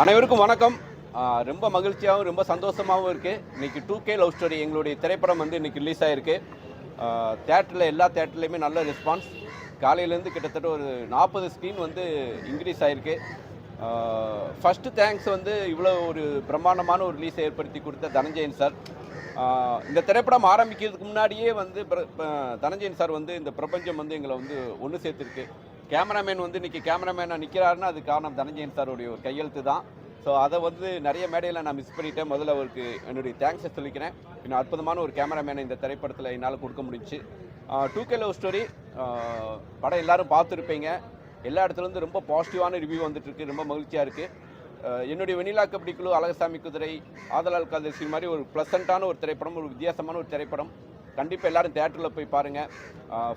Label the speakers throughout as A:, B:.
A: அனைவருக்கும் வணக்கம். ரொம்ப மகிழ்ச்சியாகவும் ரொம்ப சந்தோஷமாகவும் இருக்குது இன்றைக்கி டூ கே லவ் ஸ்டோரி எங்களுடைய திரைப்படம் வந்து இன்றைக்கி ரிலீஸ் ஆகிருக்கு தேட்டரில் எல்லா தேட்டர்லேயுமே நல்ல ரெஸ்பான்ஸ் காலையிலேருந்து கிட்டத்தட்ட ஒரு நாற்பது ஸ்க்ரீன் வந்து இன்க்ரீஸ் ஆகிருக்கு ஃபஸ்ட்டு தேங்க்ஸ் வந்து இவ்வளோ ஒரு பிரம்மாண்டமான ஒரு ரிலீஸை ஏற்படுத்தி கொடுத்த தனஞ்சயன் சார் இந்த திரைப்படம் ஆரம்பிக்கிறதுக்கு முன்னாடியே வந்து தனஞ்சயன் சார் வந்து இந்த பிரபஞ்சம் வந்து எங்களை வந்து ஒன்று சேர்த்துருக்கு. கேமராமேன் வந்து இன்றைக்கி கேமராமேனாக நிற்கிறாருன்னா அது காரணம் தனஞ்சயன் சாருடைய ஒரு கையெழுத்து தான். ஸோ அதை வந்து நிறைய மேடையில் நான் மிஸ் பண்ணிட்டேன். முதல்ல அவருக்கு என்னுடைய தேங்க்ஸை சொல்லிக்கிறேன். இன்னும் அற்புதமான ஒரு கேமராமேனை இந்த திரைப்படத்தில் என்னால் கொடுக்க முடிஞ்சுச்சு டூ கே லவ் ஸ்டோரி படம் எல்லாரும் பார்த்துருப்பீங்க. எல்லா இடத்துலேருந்து ரொம்ப பாசிட்டிவான ரிவ்யூ வந்துட்டுருக்கு ரொம்ப மகிழ்ச்சியாக இருக்குது என்னுடைய வெண்ணிலா கபடி குழு அழகசாமி குதிரை ஆதலால் காதல்சி மாதிரி ஒரு ப்ளசண்ட்டான ஒரு திரைப்படம் ஒரு வித்தியாசமான ஒரு திரைப்படம். கண்டிப்பாக எல்லாரும் தேட்டரில் போய் பாருங்கள்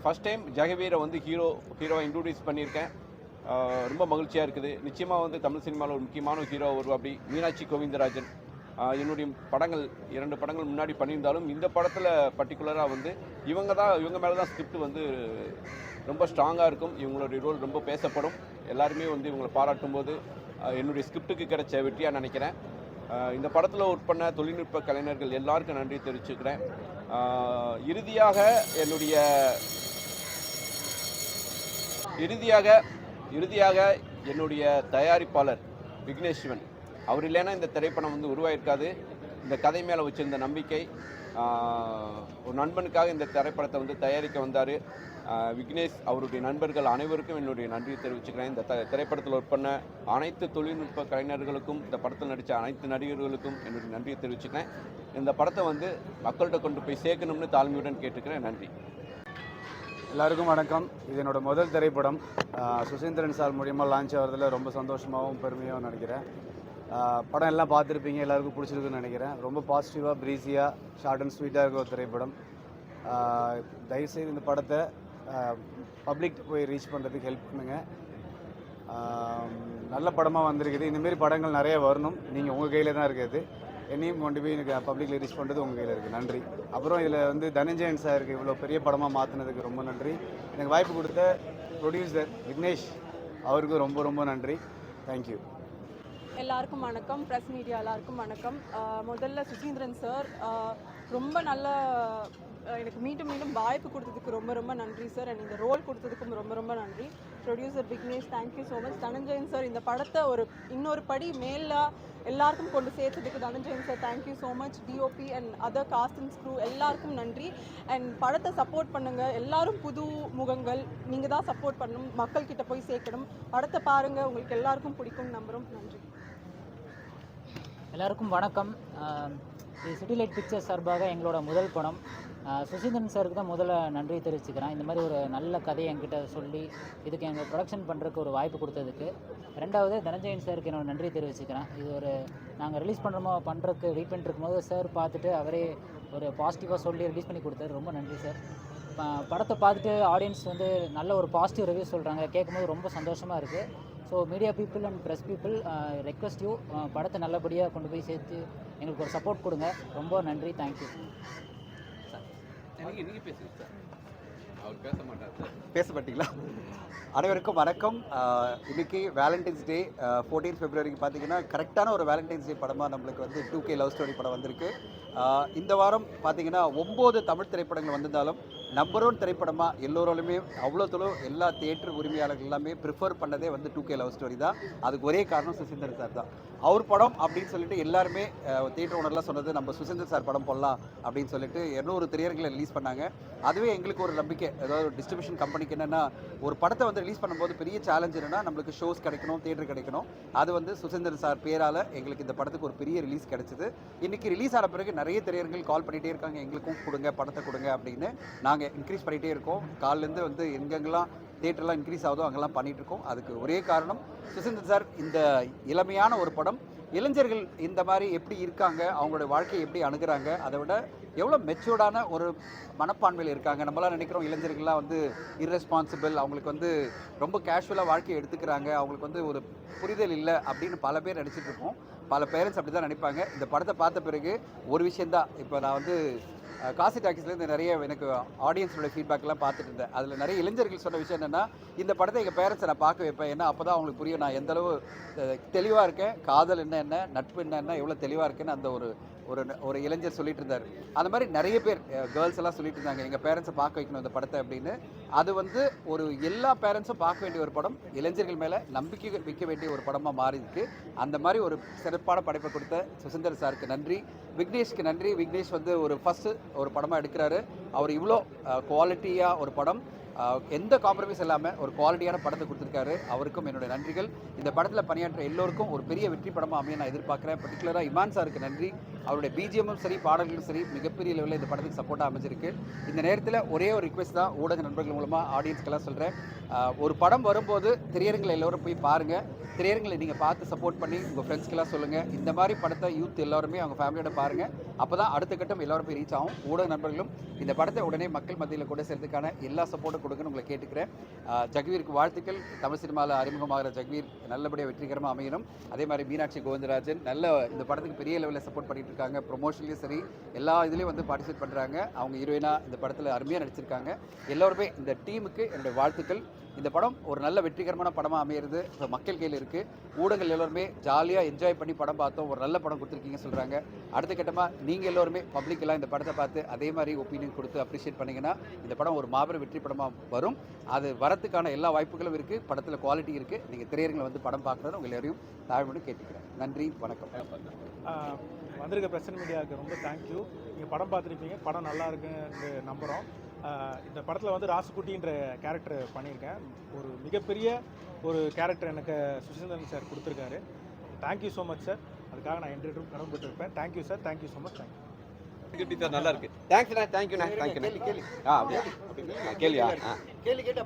A: ஃபஸ்ட் டைம் ஜெகவீரை வந்து ஹீரோ ஹீரோவை இன்ட்ரடியூஸ் பண்ணியிருக்கேன். ரொம்ப மகிழ்ச்சியாக இருக்குது. நிச்சயமாக வந்து தமிழ் சினிமாவில் ஒரு முக்கியமான ஹீரோ ஒரு அப்படி மீனாட்சி கோவிந்தராஜன். என்னுடைய படங்கள் இரண்டு படங்கள் முன்னாடி பண்ணியிருந்தாலும் இந்த படத்தில் பர்டிகுலராக வந்து இவங்க தான் இவங்க மேலே தான் ஸ்கிரிப்ட் வந்து ரொம்ப ஸ்ட்ராங்காக இருக்கும். இவங்களுடைய ரோல் ரொம்ப பேசப்படும். எல்லாருமே வந்து இவங்களை பாராட்டும் போது என்னுடைய ஸ்கிரிப்டுக்கு கிடைச்ச வெற்றியாக நினைக்கிறேன். இந்த படத்தில் ஒர்க் பண்ண தொழில்நுட்ப கலைஞர்கள் எல்லாருக்கும் நன்றி தெரிவிச்சுக்கிறேன். இறுதியாக என்னுடைய இறுதியாக இறுதியாக என்னுடைய தயாரிப்பாளர் விக்னேஸ்வன் அவர் இல்லைன்னா இந்த திரைப்படம் வந்து உருவாயிருக்காது. இந்த கதை மேலே வச்சிருந்த நம்பிக்கை ஒரு நண்பனுக்காக இந்த திரைப்படத்தை வந்து தயாரிக்க வந்தார். விக்னேஷ் அவருடைய நண்பர்கள் அனைவருக்கும் என்னுடைய நன்றியை தெரிவிச்சுக்கிறேன். இந்த த திரைப்படத்தில் ஒர்க் பண்ண அனைத்து தொழில்நுட்ப கலைஞர்களுக்கும் இந்த படத்தில் நடித்த அனைத்து நடிகர்களுக்கும் என்னுடைய நன்றியை தெரிவிச்சுக்கிறேன். இந்த படத்தை வந்து மக்கள்கிட்ட கொண்டு போய் சேர்க்கணும்னு தாழ்மையுடன் கேட்டுக்கிறேன். நன்றி.
B: எல்லாருக்கும் வணக்கம். இது என்னோடய முதல் திரைப்படம். சுசீந்திரன் சார் மூலியமாக லான்ச் ஆகிறதுல ரொம்ப சந்தோஷமாகவும் பெருமையாகவும் நினைக்கிறேன். படம் எல்லாம் பார்த்துருப்பீங்க எல்லாருக்கும் பிடிச்சிருக்குன்னு நினைக்கிறேன். ரொம்ப பாசிட்டிவாக ப்ரீஸியாக ஷார்ட் அண்ட் ஸ்வீட்டாக இருக்கிற ஒரு திரைப்படம். தயவுசெய்து இந்த படத்தை பப்ளிக் போய் ரீச் பண்ணுறதுக்கு ஹெல்ப் பண்ணுங்கள் நல்ல படமாக வந்திருக்குது. இந்தமாரி படங்கள் நிறைய வரணும். நீங்கள் உங்கள் கையில் தான் இருக்குது. என்னையும் கொண்டு போய் எனக்கு பப்ளிக்கில் ரீச் பண்ணுறது உங்கள் கையில் இருக்குது நன்றி. அப்புறம் இதில் வந்து தனஞ்சயன் சாருக்கு இவ்வளோ பெரிய படமாக மாற்றினதுக்கு ரொம்ப நன்றி. எனக்கு வாய்ப்பு கொடுத்த ப்ரொடியூசர் விக்னேஷ் அவருக்கும் ரொம்ப ரொம்ப நன்றி. தேங்க்யூ
C: எல்லாருக்கும் வணக்கம். ப்ரெஸ் மீடியா எல்லாருக்கும் வணக்கம். முதல்ல சுசீந்திரன் சார் ரொம்ப நல்ல எனக்கு மீண்டும் மீண்டும் வாய்ப்பு கொடுத்ததுக்கு ரொம்ப ரொம்ப நன்றி சார் அண்ட் இந்த ரோல் கொடுத்ததுக்கும் ரொம்ப ரொம்ப நன்றி. Producer Vignesh thank you so much Dhananjayan sir இந்த படத்தை ஒரு இன்னொரு படி மேல எல்லாருக்கும் கொண்டு சேர்த்ததுக்கு Dhananjayan sir thank you so much DOP and other cast and crew எல்லாருக்கும் நன்றி. அண்ட் படத்தை சப்போர்ட் பண்ணுங்கள் எல்லாரும் புது முகங்கள் நீங்கள் தான் சப்போர்ட் பண்ணணும். மக்கள்கிட்ட போய் சேர்க்கணும். படத்தை பாருங்கள் உங்களுக்கு எல்லாருக்கும் பிடிக்கும். நம்புகிறோம் நன்றி.
D: எல்லாருக்கும் வணக்கம். இது சிட்டி லைட் பிக்சர்ஸ் சார்பாக எங்களோட முதல் படம். சுசீந்திரன் சாருக்கு தான் முதல்ல நன்றி தெரிவிச்சுக்கிறேன். இந்த மாதிரி ஒரு நல்ல கதையை என்கிட்ட சொல்லி இதுக்கு எங்கள் ப்ரொடக்ஷன் பண்ணுறதுக்கு ஒரு வாய்ப்பு கொடுத்ததுக்கு. ரெண்டாவது தனஞ்சயன் சாருக்கு என்னோட நன்றி தெரிவிச்சுக்கிறேன். இது ஒரு நாங்கள் ரிலீஸ் பண்ணுறோமோ பண்ணுறதுக்கு வெயிட் பண்ணிட்டு இருக்கும்போது சார் பார்த்துட்டு அவரே ஒரு பாசிட்டிவாக சொல்லி ரிலீஸ் பண்ணி கொடுத்தாரு. ரொம்ப நன்றி சார். படத்தை பார்த்துட்டு ஆடியன்ஸ் வந்து நல்ல ஒரு பாசிட்டிவ் ரிவ்யூ சொல்கிறாங்க கேட்கும்போது ரொம்ப சந்தோஷமாக இருக்குது so media people and press people request you படத்தை நல்லபடியாக கொண்டு போய் சேர்த்து எங்களுக்கு ஒரு சப்போர்ட் கொடுங்க. ரொம்ப நன்றி. தேங்க்யூ
E: பேசப்பட்டீங்களா அனைவருக்கும் வணக்கம். ஆஹ் இன்னைக்கு வேலண்டைன்ஸ் டே ஃபோர்டீன் ஃபெப்ரவரிக்கு பார்த்தீங்கன்னா கரெக்டான ஒரு வேலண்டைன்ஸ் டே படமாக நம்மளுக்கு வந்து டூ கே லவ் ஸ்டோரி படம் வந்திருக்கு. இந்த வாரம் பார்த்தீங்கன்னா ஒம்பது தமிழ் திரைப்படங்கள் வந்திருந்தாலும் நம்பர் ஒன் திரைப்படமாக எல்லோராலுமே அவ்வளோ தொழில் எல்லா தியேட்டர் உரிமையாளர்கள் எல்லாமே ப்ரிஃபர் பண்ணதே வந்து டூ கே லவ் ஸ்டோரி தான். அதுக்கு ஒரே காரணம் சுசீந்தர் சார் தான். அவர் படம் அப்படின்னு சொல்லிட்டு எல்லாருமே தியேட்டர் ஓனர்லாம் சொன்னது நம்ம சுசீந்தர் சார் படம் போடலாம் அப்படின்னு சொல்லிட்டு இரநூறு திரையர்களை ரிலீஸ் பண்ணாங்க. அதுவே எங்களுக்கு ஒரு நம்பிக்கை. அதாவது ஒரு டிஸ்ட்ரிபியூஷன் கம்பெனிக்கு என்னென்னா ஒரு படத்தை வந்து ரிலீஸ் பண்ணும்போது பெரிய சேலஞ்ச் என்னென்னா நம்மளுக்கு ஷோஸ் கிடைக்கணும் தியேட்டர் கிடைக்கணும். அது வந்து சுசீந்தர் சார் பேரால் எங்களுக்கு இந்த படத்துக்கு ஒரு பெரிய ரிலீஸ் கிடைச்சிது. இன்றைக்கி ரிலீஸ் ஆன பிறகு நிறைய திரையர்கள் கால் பண்ணிகிட்டே இருக்காங்க. எங்களுக்கும் கொடுங்க படத்தை கொடுங்க அப்படின்னு நாங்கள் இன்க்ரீஸ் பண்ணிகிட்டே இருக்கோம். காலிலேருந்து வந்து எங்கெங்கெல்லாம் தேட்டர்லாம் இன்க்ரீஸ் ஆகுதோ அங்கெல்லாம் பண்ணிகிட்ருக்கோம் இருக்கோம். அதுக்கு ஒரே காரணம் சுசீந்தர் சார் இந்த இளமையான ஒரு படம் இளைஞர்கள் இந்த மாதிரி எப்படி இருக்காங்க அவங்களோட வாழ்க்கையை எப்படி அணுகிறாங்க அதை விட எவ்வளோ மெச்சூர்டான ஒரு மனப்பான்மையில் இருக்காங்க. நம்மளாம் நினைக்கிறோம் இளைஞர்கள்லாம் வந்து இர்ரெஸ்பான்சிபிள் அவங்களுக்கு வந்து ரொம்ப கேஷுவலாக வாழ்க்கையை எடுத்துக்கிறாங்க. அவங்களுக்கு வந்து ஒரு புரிதல் இல்லை அப்படின்னு பல பேர் நினச்சிட்டுருக்கோம் பல பேரண்ட்ஸ் அப்படி தான் நினைப்பாங்க. இந்த படத்தை பார்த்த பிறகு ஒரு விஷயந்தான் இப்போ நான் வந்து காசி டாக்கீஸ்லேருந்து நிறைய எனக்கு ஆடியன்ஸோட ஃபீட்பேக்லாம் பார்த்துட்டு இருந்தேன். அதில் நிறைய இளைஞர்கள் சொன்ன விஷயம் என்னென்னா இந்த படத்தை எங்கள் பேரண்ட்ஸை நான் பார்க்க வைப்பேன். ஏன்னா அப்போ தான் அவங்களுக்கு புரியும். நான் எந்த அளவு தெளிவாக இருக்கேன். காதல் என்ன என்ன நட்பு என்ன என்ன எவ்வளோ தெளிவாக இருக்கேன்னு அந்த ஒரு ஒரு ஒரு இளைஞர் சொல்லிட்டு இருந்தார் அந்த மாதிரி நிறைய பேர் கேர்ள்ஸ் எல்லாம் சொல்லிட்டு இருந்தாங்க எங்கள் பேரண்ட்ஸை பார்க்க வைக்கணும் இந்த படத்தை அப்படின்னு. அது வந்து ஒரு எல்லா பேரண்ட்ஸும் பார்க்க வேண்டிய ஒரு படம். இளைஞர்கள் மேலே நம்பிக்கை வைக்க வேண்டிய ஒரு படமாக மாறி இருக்கு அந்த மாதிரி ஒரு சிறப்பான படைப்பை கொடுத்த சுசந்தர் சாருக்கு நன்றி. விக்னேஷ்க்கு நன்றி. விக்னேஷ் வந்து ஒரு ஃபஸ்ட்டு ஒரு படமாக எடுக்கிறாரு. அவர் இவ்வளோ குவாலிட்டியாக ஒரு படம். எந்த காம்ப்ரமைஸ் இல்லாமல் ஒரு குவாலிட்டியான படத்தை கொடுத்துருக்காரு. அவருக்கும் என்னுடைய நன்றிகள். இந்த படத்தில் பணியாற்ற எல்லோருக்கும் ஒரு பெரிய வெற்றி படமாக அமைய நான் எதிர்பார்க்குறேன். பர்டிகுலராக இமான் சாருக்கு நன்றி. அவருடைய பிஜிஎம்மும் சரி பாடல்களும் சரி மிகப்பெரிய லெவலில் இந்த படத்துக்கு சப்போர்ட்டாக அமைஞ்சிருக்கு. இந்த நேரத்தில் ஒரே ஒரு ரிக்வெஸ்ட் தான் ஊடக நண்பர்கள் மூலமாக ஆடியன்ஸ்க்கெல்லாம் சொல்கிறேன் ஒரு படம் வரும்போது திரையரங்கில் எல்லோரும் போய் பாருங்கள் திரையரங்களை நீங்கள் பார்த்து சப்போர்ட் பண்ணி உங்கள் ஃப்ரெண்ட்ஸ்க்கெல்லாம் சொல்லுங்கள் இந்த மாதிரி படத்தை யூத் எல்லாருமே அவங்க ஃபேமிலியோட பாருங்கள் அப்போ தான் அடுத்த கட்டம் எல்லோரும் போய் ரீச் ஆகும். ஊடக நண்பர்களும் இந்த படத்தை உடனே மக்கள் மத்தியில் கொண்டு சேர்த்துக்கான எல்லா சப்போர்ட்டும் கொடுங்கன்னு உங்களை கேட்டுக்கிறேன். ஜக்வீருக்கு வாழ்த்துக்கள். தமிழ் சினிமாவில் அறிமுகமாகிற ஜக்வீர் நல்லபடியாக வெற்றிகரமாக அமையணும். அதே மாதிரி மீனாட்சி கோவிந்தராஜன் நல்ல இந்த படத்துக்கு பெரிய லெவலில் சப்போர்ட் பண்ணிட்டு இருக்காங்க ப்ரொமோஷன்லேயும் சரி எல்லா இதுலேயும் வந்து பார்ட்டிசிபேட் பண்ணுறாங்க அவங்க ஹீரோயினாக இந்த படத்தில் அருமையாக நடிச்சிருக்காங்க. எல்லோருமே இந்த டீமுக்கு என்னுடைய வாழ்த்துக்கள். இந்த படம் ஒரு நல்ல வெற்றிகரமான படமாக அமையிறது மக்கள் கையில் இருக்குது ஊடகங்கள் எல்லோருமே ஜாலியாக என்ஜாய் பண்ணி படம் பார்த்தோம். ஒரு நல்ல படம் கொடுத்துருக்கீங்க சொல்கிறாங்க அடுத்த கட்டமாக நீங்கள் எல்லோருமே பப்ளிக் எல்லாம் இந்த படத்தை பார்த்து அதே மாதிரி ஒப்பீனியன் கொடுத்து அப்ரிஷியேட் பண்ணீங்கன்னா இந்த படம் ஒரு மாபெரும் வெற்றி படமாக வரும். அது வரத்துக்கான எல்லா வாய்ப்புகளும் இருக்குது படத்தில் குவாலிட்டி இருக்குது நீங்கள் திரையரங்கில் வந்து படம் பார்க்குறது உங்கள் எல்லாரையும் தாழ்மையோடு கேட்டுக்கிறேன். நன்றி. வணக்கம்.
F: வந்திருக்க பிரசன்ட் மீடியாவுக்கு ரொம்ப தேங்க்யூ நீங்கள் படம் பார்த்துருப்பீங்க. படம் நல்லா இருக்குன்னு நம்புகிறோம் இந்த படத்தில் வந்து ராசுகுட்டின்ற கேரக்டர் பண்ணியிருக்கேன். ஒரு மிகப்பெரிய ஒரு கேரக்டர் எனக்கு சுசீந்திரன் சார் கொடுத்துருக்காரு. Thank you so much sir அதுக்காக நான் என்று கடன்பட்டுருப்பேன் thank you sir thank you so much thank you
A: Kutty sir நல்லா இருக்கு. தேங்க்ஸ்ண்ணா தேங்க்யூண்ணா தேங்க்யூண்ணா ஆ அப்படியா? கேள்வியா ஆ
E: கேள்வி கேட்ட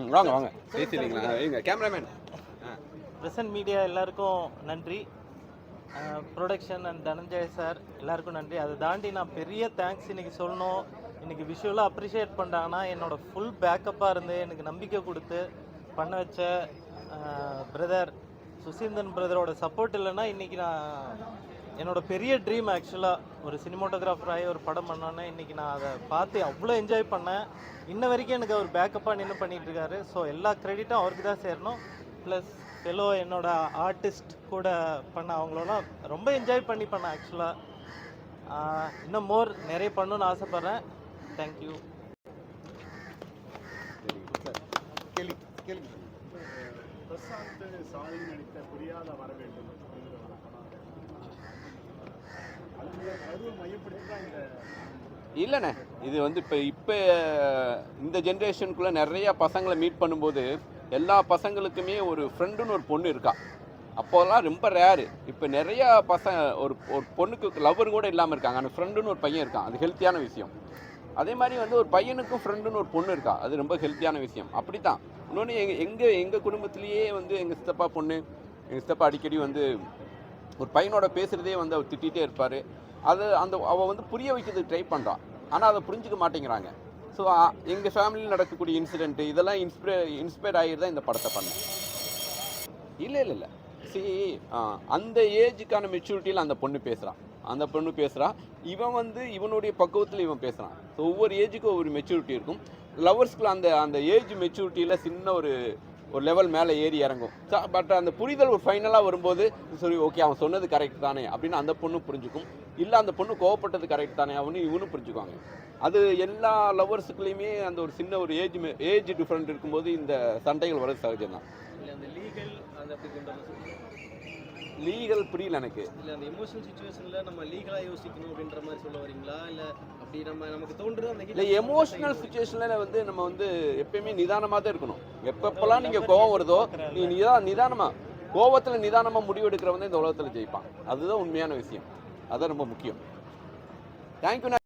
A: ம் வாங்க வாங்க. பேசிடுறீங்களா? கேமராமேன்
G: பிரசன்ட் மீடியா எல்லாருக்கும் நன்றி. ப்ரொடக்ஷன் அண்ட் தனஞ்சய் சார் எல்லாருக்கும் நன்றி. அதை தாண்டி நான் பெரிய தேங்க்ஸ் இன்றைக்கி சொல்லணும். இன்றைக்கி விஷுவலாக அப்ரிஷியேட் பண்ணுறாங்கன்னா என்னோட ஃபுல் பேக்கப்பாக இருந்து எனக்கு நம்பிக்கை கொடுத்து பண்ண வச்ச பிரதர் சுசீந்தன் பிரதரோட சப்போர்ட் இல்லைன்னா இன்றைக்கி நான் என்னோட பெரிய ட்ரீம் ஆக்சுவலாக ஒரு சினிமோட்டோகிராஃபராகி ஒரு படம் பண்ணோன்னே இன்றைக்கி நான் அதை பார்த்து அவ்வளோ என்ஜாய் பண்ணேன். இன்ன வரைக்கும் எனக்கு அவர் பேக்கப்பாக நின்று பண்ணிட்டு இருக்காரு. ஸோ எல்லா க்ரெடிட்டும் அவருக்கு தான் சேரணும். ப்ளஸ் ஃபெலோ என்னோட ஆர்டிஸ்ட் கூட பண்ண அவங்களோட ரொம்ப என்ஜாய் பண்ணி பண்ணேன் ஆக்சுவலாக இன்னும் மோர் நிறைய பண்ணணும்னு ஆசைப்பட்றேன். தேங்க்யூ
E: கேள்வி கேள்வி
F: பிரசாந்த் சாரி நடித்த புரியாத வர வேண்டும்
A: இல்லைண்ணே இது வந்து இப்போ இப்போ இந்த ஜென்ரேஷனுக்குள்ளே நிறைய பசங்களை மீட் பண்ணும்போது எல்லா பசங்களுக்குமே ஒரு ஃப்ரெண்டுன்னு ஒரு பொண்ணு இருக்கா. அப்போல்லாம் ரொம்ப ரேரு இப்போ நிறையா பசங்க ஒரு ஒரு பொண்ணுக்கு லவ்வர் கூட இல்லாமல் இருக்காங்க. அந்த ஃப்ரெண்டுன்னு ஒரு பையன் இருக்கான். அது ஹெல்த்தியான விஷயம். அதே மாதிரி வந்து ஒரு பையனுக்கும் ஃப்ரெண்டுன்னு ஒரு பொண்ணு இருக்கா. அது ரொம்ப ஹெல்த்தியான விஷயம். அப்படி தான் இன்னொன்று எங்கள் எங்கள் எங்கள் குடும்பத்திலேயே வந்து எங்கள் சித்தப்பா பொண்ணு எங்கள் சித்தப்பா அடிக்கடி வந்து ஒரு பையனோட பேசுகிறதே வந்து அவர் திட்டிகிட்டே இருப்பார். அது அந்த அவள் வந்து புரிய வைக்கிறதுக்கு ட்ரை பண்ணுறான் ஆனால் அதை புரிஞ்சுக்க மாட்டேங்கிறாங்க. ஸோ எங்கள் ஃபேமிலியில் நடக்கக்கூடிய இன்சிடென்ட் இதெல்லாம் இன்ஸ்பிரே இன்ஸ்பயர் ஆகி தான் இந்த படத்தை பண்ணேன். இல்லை இல்லை இல்லை. சி அந்த ஏஜுக்கான மெச்சூரிட்டியில் அந்த பொண்ணு பேசுகிறான் அந்த பொண்ணு பேசுகிறான் இவன் வந்து இவனுடைய பக்குவத்தில் இவன் பேசுகிறான் ஸோ ஒவ்வொரு ஏஜுக்கும் ஒவ்வொரு மெச்சூரிட்டி இருக்கும். லவர்ஸ்க்குள்ள அந்த அந்த ஏஜ் மெச்சூரிட்டியில் சின்ன ஒரு ஒரு லெவல் மேலே ஏறி இறங்கும். பட் அந்த புரிதல் ஒரு ஃபைனலாக வரும்போது சரி ஓகே அவன் சொன்னது கரெக்ட் தானே அப்படின்னு அந்த பொண்ணு புரிஞ்சுக்கும். இல்லை அந்த பொண்ணு கோவப்பட்டது கரெக்ட் தானே அவனு இவனும் புரிஞ்சுக்குவாங்க. அது எல்லா லவர்ஸுக்குள்ளேயுமே அந்த ஒரு சின்ன ஒரு ஏஜ் ஏஜ் டிஃப்ரெண்ட் இருக்கும்போது இந்த சண்டைகள் வர சகஜம் தான்
H: இல்லை அந்த லீகல்
A: புரியல எனக்கு.
H: இல்லை அந்த எமோஷனல் சுச்சுவேஷனில் நம்ம லீகலாக யோசிக்கணும் அப்படின்ற மாதிரி சொல்ல வரீங்களா? இல்லை அப்படி நம்ம நமக்கு தோன்றுறது அந்த
A: இல்லை எமோஷனல் சுச்சுவேஷனில் வந்து நம்ம வந்து எப்பயுமே நிதானமாக தான் இருக்கணும் எப்பப்பெல்லாம் நீங்கள் கோவம் வருதோ நீ நிதா நிதானமாக கோவத்தில் நிதானமாக முடிவெடுக்கிறவன் இந்த உலகத்தில் ஜெயிப்பான். அதுதான் உண்மையான விஷயம். அதான் ரொம்ப முக்கியம். தேங்க்யூ